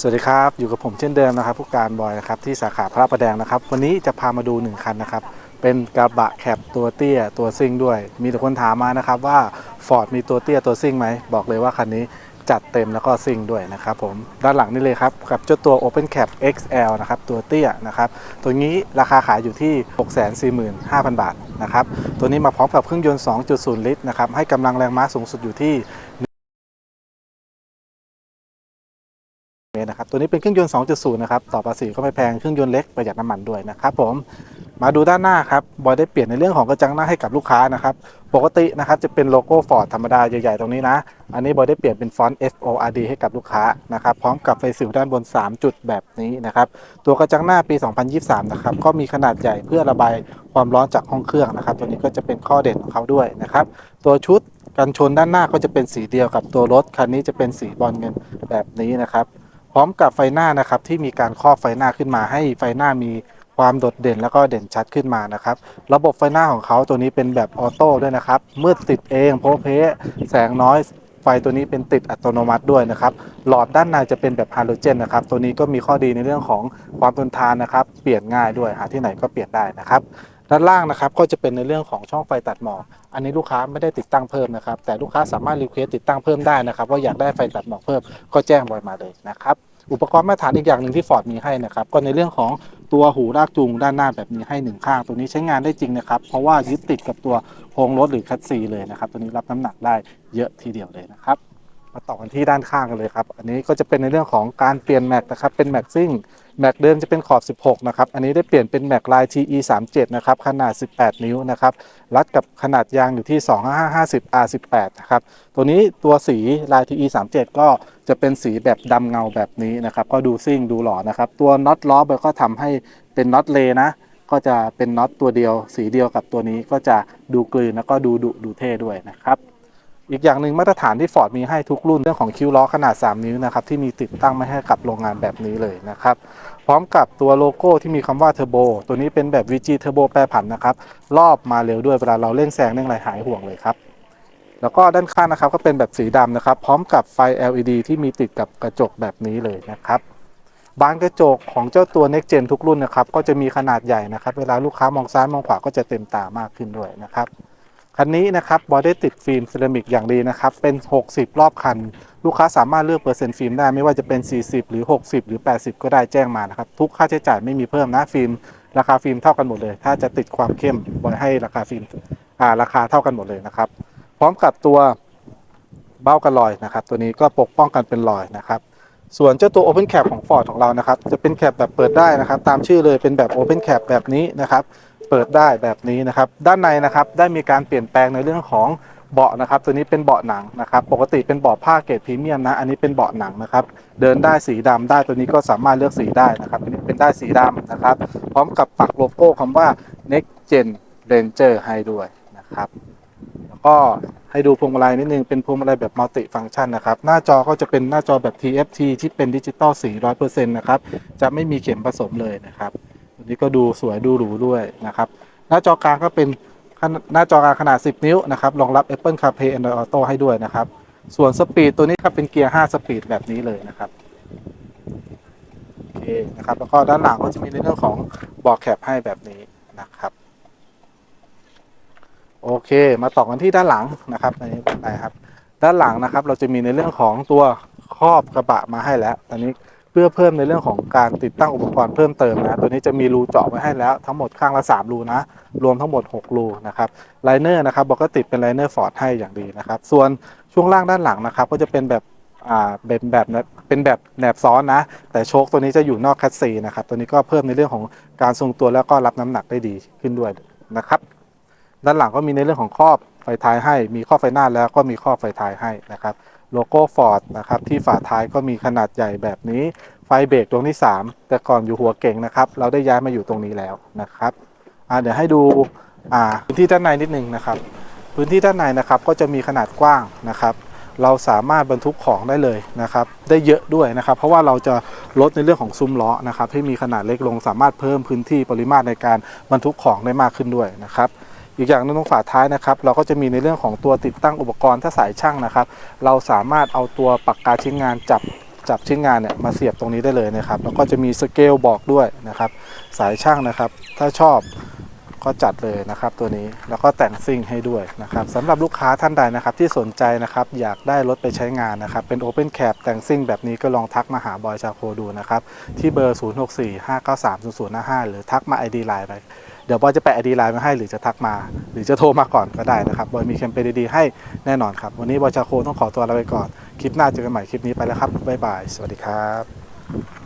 สวัสดีครับ อยู่กับผมเช่นเดิมนะครับผู้การบอยนะครับที่สาขาพระประแดงนะครับ วันนี้จะพามาดูหนึ่งคันนะครับ เป็นกระบะแคปตัวเตี้ยตัวซิ่งด้วย มีแต่คนถามมานะครับว่า Ford มีตัวเตี้ยตัวซิ่งไหม บอกเลยว่าคันนี้จัดเต็มแล้วก็ซิ่งด้วยนะครับผมด้านหลังนี่เลยครับ กับเจ้าตัว Open Cap XL นะครับ ตัวเตี้ยนะครับ ตัวนี้ราคาขายอยู่ที่ 645,000 บาทนะครับ ตัวนี้มาพร้อมกับเครื่องยนต์ 2.0 ลิตรนะครับให้กำลังแรงม้าสูงสุดอยู่ที่ เมตรนะครับ ตัวนี้เป็นเครื่องยนต์ 2.0 นะครับ ต่อภาษีก็ไม่แพง เครื่องยนต์เล็กประหยัดน้ำมันด้วยนะครับผม มาดูด้านหน้าครับ บอยได้เปลี่ยนในเรื่องของกระจังหน้าให้กับลูกค้านะครับ ปกตินะครับจะเป็นโลโก้ Ford ธรรมดาใหญ่ๆตรงนี้นะ อันนี้บอยได้เปลี่ยนเป็นฟอนต์ F O R D ให้กับลูกค้านะครับ พร้อมกับไฟสิวด้านบน 3 จุดแบบนี้นะครับ ตัวกระจังหน้าปี 2023 นะครับ ก็มีขนาดใหญ่เพื่อระบายความร้อนจากห้องเครื่องนะครับ ตัวนี้ก็จะเป็นข้อเด่นของเขาด้วยนะครับ ตัวชุดกันชนด้านหน้าก็จะเป็นสีเดียวกับตัวรถคันนี้จะเป็นสีบอลเงินแบบนี้นะครับ พร้อมกับไฟหน้านะครับที่มีการครอบไฟหน้าขึ้นมาให้ไฟหน้ามีความโดดเด่นแล้วก็เด่นชัดขึ้นมานะครับ ระบบไฟหน้าของเขาตัวนี้เป็นแบบออโต้ด้วยนะครับมืดติดเองโพเพแสงน้อยไฟตัวนี้เป็นติดอัตโนมัติด้วยนะครับ หลอดด้านในจะเป็นแบบฮาโลเจนนะครับ ตัวนี้ก็มีข้อดีในเรื่องของความทนทานนะครับ เปลี่ยนง่ายด้วยหาที่ไหนก็เปลี่ยนได้นะครับ ด้านล่างนะครับก็จะเป็นในเรื่องของช่องไฟตัดหมอก อันนี้ลูกค้าไม่ได้ติดตั้งเพิ่มนะครับ แต่ลูกค้าสามารถรีเควสติดตั้งเพิ่มได้นะครับว่าอยากได้ไฟตัดหมอกเพิ่มก็แจ้งบอยมาเลยนะครับอุปกรณ์มาตรฐานอีกอย่างหนึ่งที่ฟอร์ดมีให้นะครับก็ในเรื่องของตัวหูลากจูงด้านหน้าแบบนี้ให้หนึ่งข้าง ตัวนี้ใช้งานได้จริงนะครับ เพราะว่ายึดติดกับตัวโครงรถหรือคัสซีเลยนะครับ ตัวนี้รับน้ำหนักได้เยอะทีเดียวเลยนะครับ มาต่อกันที่ด้านข้างกันเลยครับ อันนี้ก็จะเป็นในเรื่องของการเปลี่ยนแม็กนะครับเป็นแม็กซิ่ง แม็กเดิมจะเป็นขอบ 16 นะครับ อันนี้ได้เปลี่ยนเป็นแม็กลาย TE 37นะครับ ขนาด 18 นิ้วนะครับ รัดกับขนาดยางอยู่ที่ 2550 R18 นะครับ ตัวนี้ตัวสีลาย TE 37ก็จะเป็นสีแบบดำเงาแบบนี้นะครับ ก็ดูซิ่งดูหล่อนะครับ ตัวน็อตล้อก็ทำให้เป็นน็อตเลนะ ก็จะเป็นน็อตตัวเดียว สีเดียวกับตัวนี้ก็จะดูกลืนแล้วก็ดูดุดูเท่ด้วยนะครับ อีกอย่างหนึ่งมาตรฐานที่ Ford มีให้ทุกรุ่นเรื่องของคิ้วล้อขนาด 3 นิ้วนะครับที่มีติดตั้งไม่ให้กับโรงงานแบบนี้เลยนะครับพร้อมกับตัวโลโก้ที่มีคำว่าเทอร์โบตัวนี้เป็นแบบ VG Turbo แปรผันนะครับรอบมาเร็วด้วยเวลาเราเร่งแซงเร่งอะไรหายห่วงเลยครับแล้วก็ด้านข้างนะครับก็เป็นแบบสีดำนะครับพร้อมกับไฟ LED ที่มีติดกับกระจกแบบนี้เลยนะครับบานกระจกของเจ้าตัว Next Gen ทุกรุ่นนะครับก็จะมีขนาดใหญ่นะครับ เวลาลูกค้ามองซ้ายมองขวาก็จะเต็มตามากขึ้นด้วยนะครับ คันนี้นะครับบอได้ติดฟิล์มเซรามิกอย่างดีนะครับ เป็น 60 รอบคัน ลูกค้าสามารถเลือกเปอร์เซ็นต์ฟิล์มได้ไม่ว่าจะเป็น 40 หรือ 60 หรือ 80 ก็ได้แจ้งมานะครับ ทุกค่าใช้จ่ายไม่มีเพิ่มนะฟิล์ม ราคาฟิล์มเท่ากันหมดเลย ถ้าจะติดความเข้มบอยให้ราคาฟิล์มอ่าราคาเท่ากันหมดเลยนะครับ พร้อมกับตัวเบ้ากันรอยนะครับ ตัวนี้ก็ปกป้องกันเป็นรอยนะครับส่วนเจ้าตัว Open Cap ของ Ford ของเรานะครับ จะเป็นแคปแบบเปิดได้นะครับ ตามชื่อเลยเป็นแบบ Open Cap แบบนี้นะครับ เปิดได้แบบนี้นะครับ ด้านในนะครับได้มีการเปลี่ยนแปลงในเรื่องของเบาะนะครับ ตัวนี้เป็นเบาะหนังนะครับ ปกติเป็นเบาะผ้าเกรดพรีเมียมนะ อันนี้เป็นเบาะหนังนะครับ เดินได้สีดำได้ ตัวนี้ก็สามารถเลือกสีได้นะครับอันนี้เป็นได้สีดำนะครับ พร้อมกับปักโลโก้คำว่า Next Gen Ranger ให้ด้วยนะครับ แล้วก็ให้ดูพวงมาลัยนิดนึง เป็นพวงมาลัยแบบมัลติฟัง c t ชันนะครับ หน้าจอก็จะเป็นหน้าจอแบบ TFT ที่เป็นดิจิตอลสี100%นะครับ จะไม่มีเข็มผสมเลยนะครับ ตัวนี้ก็ดูสวยดูหรูด้วยนะครับ หน้าจอกลางก็เป็นหน้าจอกลางขนาด 10 นิ้วนะครับรองรับ Apple CarPlay Android Auto ให้ด้วยนะครับ ส่วนสปีดตัวนี้ครับเป็นเกียร์ 5 สปีดแบบนี้เลยนะครับโอเคนะครับแล้วก็ด้านหลังก็จะมีในเรื่องของเบอกแคปให้แบบนี้นะครับโอเค มาต่อกันที่ด้านหลังนะครับอันนี้นะครับ ด้านหลังนะครับเราจะมีในเรื่องของตัวครอบกระบะมาให้แล้ว ตอนนี้ เพื่อเพิ่มในเรื่องของการติดตั้งอุปกรณ์เพิ่มเติมนะตัวนี้จะมีรูเจาะไว้ให้แล้วทั้งหมดข้างละ 3 รูนะ รวมทั้งหมด 6 รูนะครับไลเนอร์นะครับบอกก็ติดเป็นไลเนอร์ฟอร์ดให้อย่างดีนะครับ ส่วนช่วงล่างด้านหลังนะครับก็จะเป็นแบบอ่าเป็นแบบเป็นแบบแหนบซ้อนนะ แต่โชคตัวนี้จะอยู่นอกคัสซีนะครับตัวนี้ก็เพิ่มในเรื่องของการทรงตัวแล้วก็รับน้ำหนักได้ดีขึ้นด้วยนะครับ ด้านหลังก็มีในเรื่องของครอบไฟท้ายให้ มีครอบไฟหน้าแล้วก็มีครอบไฟท้ายให้นะครับ โลโก้ Ford นะครับที่ฝาท้ายก็มีขนาดใหญ่แบบนี้ไฟเบรกดวงที่ 3 แต่ก่อนอยู่หัวเก่งนะครับ เราได้ย้ายมาอยู่ตรงนี้แล้วนะครับเดี๋ยวให้ดูพื้นที่ด้านในนิดนึงนะครับ พื้นที่ด้านในนะครับก็จะมีขนาดกว้างนะครับ เราสามารถบรรทุกของได้เลยนะครับ ได้เยอะด้วยนะครับ เพราะว่าเราจะลดในเรื่องของซุ้มล้อนะครับ ให้มีขนาดเล็กลง สามารถเพิ่มพื้นที่ปริมาตรในการบรรทุกของได้มากขึ้นด้วยนะครับ อีกอย่างนึงตรงฝาท้ายนะครับ เราก็จะมีในเรื่องของตัวติดตั้งอุปกรณ์ถ้าสายช่างนะครับ เราสามารถเอาตัวปากกาชิ้นงานจับจับชิ้นงานเนี่ยมาเสียบตรงนี้ได้เลยนะครับ แล้วก็จะมีสเกลบอกด้วยนะครับ สายช่างนะครับ ถ้าชอบก็จัดเลยนะครับตัวนี้แล้วก็แต่งซิ่งให้ด้วยนะครับสำหรับลูกค้าท่านใดนะครับที่สนใจนะครับอยากได้รถไปใช้งานนะครับเป็น Open Cab แต่งซิ่งแบบนี้ก็ลองทักมาหาบอยชาโคดูนะครับที่เบอร์ 0645930055 หรือทักมา ID Line ไป เดี๋ยวบอยจะแปะดีไลน์มาให้หรือจะทักมา หรือจะโทรมาก่อนก็ได้นะครับบอยมีแคมเปญดีๆให้แน่นอนครับ วันนี้บอยชาโคต้องขอตัวลาไปก่อน คลิปหน้าเจอกันใหม่คลิปนี้ไปแล้วครับบ๊ายบาย สวัสดีครับ